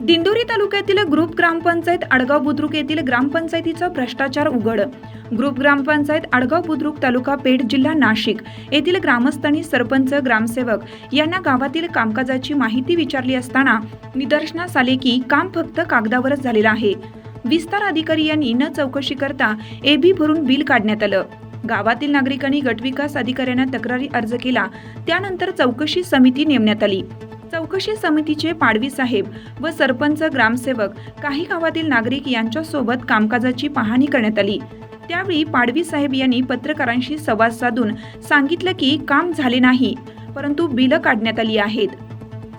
दिंडोरी तालुक्यातील ग्रुप ग्रामपंचायत आडगाव बुद्रुक येथील ग्रामपंचायतीचा भ्रष्टाचार उघड. ग्रुप ग्रामपंचायत आडगाव बुद्रुक तालुका पेठ जिल्हा नाशिक येथील ग्रामस्थांनी सरपंच ग्रामसेवक यांना गावातील कामकाजाची माहिती विचारली असताना निदर्शनास आले की काम फक्त कागदावरच झालेलं आहे. विस्तार अधिकारी यांनी न चौकशी करता एबी भरून बिल काढण्यात आलं. गावातील नागरिकांनी गटविकास अधिकाऱ्यांना तक्रारी अर्ज केला. त्यानंतर चौकशी समिती नेमण्यात आली. चौकशी समितीचे पाडवी साहेब व सरपंच ग्रामसेवक काही गावातील नागरिक यांच्यासोबत कामकाजाची पाहणी करण्यात आली. त्यावेळी पाडवी साहेब यांनी पत्रकारांशी संवाद साधून सांगितलं की काम झाले नाही परंतु बिलं काढण्यात आली आहेत.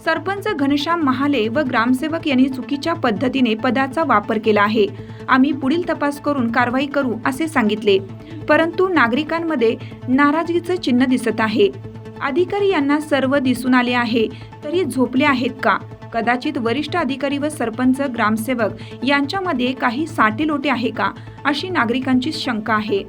सरपंच घनश्याम महाले व ग्रामसेवक यांनी चुकीच्या पद्धतीने पदाचा वापर केला आहे. आम्ही पुढील तपास करून कारवाई करू असे सांगितले. परंतु नागरिकांमध्ये नाराजगीचं चिन्ह दिसत आहे. अधिकारी यांना सर्व दिसून आले आहे. तरी झोपले आहेत का? कदाचित वरिष्ठ अधिकारी व सरपंच ग्रामसेवक यांच्यामध्ये काही साटेलोटे आहे का? अशी नागरिकांची शंका आहे.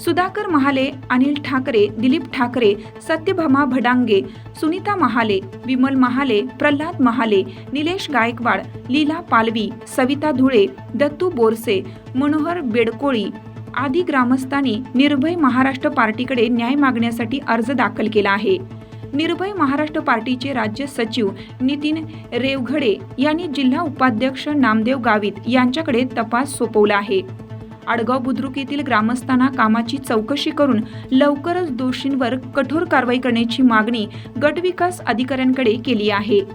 सुधाकर महाले अनिल ठाकरे दिलीप ठाकरे सत्यभामा भडांगे सुनीता महाले विमल महाले प्रल्हाद महाले निलेश गायकवाड लीला पालवी सविता धुळे दत्तू बोरसे मनोहर बेडकोळी आदी ग्रामस्थांनी निर्भय महाराष्ट्र पार्टीकडे न्याय मागण्यासाठी अर्ज दाखल केला आहे. निर्भय महाराष्ट्र पार्टीचे राज्य सचिव नितीन रेवघडे यांनी जिल्हा उपाध्यक्ष नामदेव गावित यांच्याकडे तपास सोपवला आहे. आडगाव बुद्रुक येथील ग्रामस्थांना कामाची चौकशी करून लवकरच दोषींवर कठोर कारवाई करण्याची मागणी गटविकास अधिकाऱ्यांकडे केली आहे.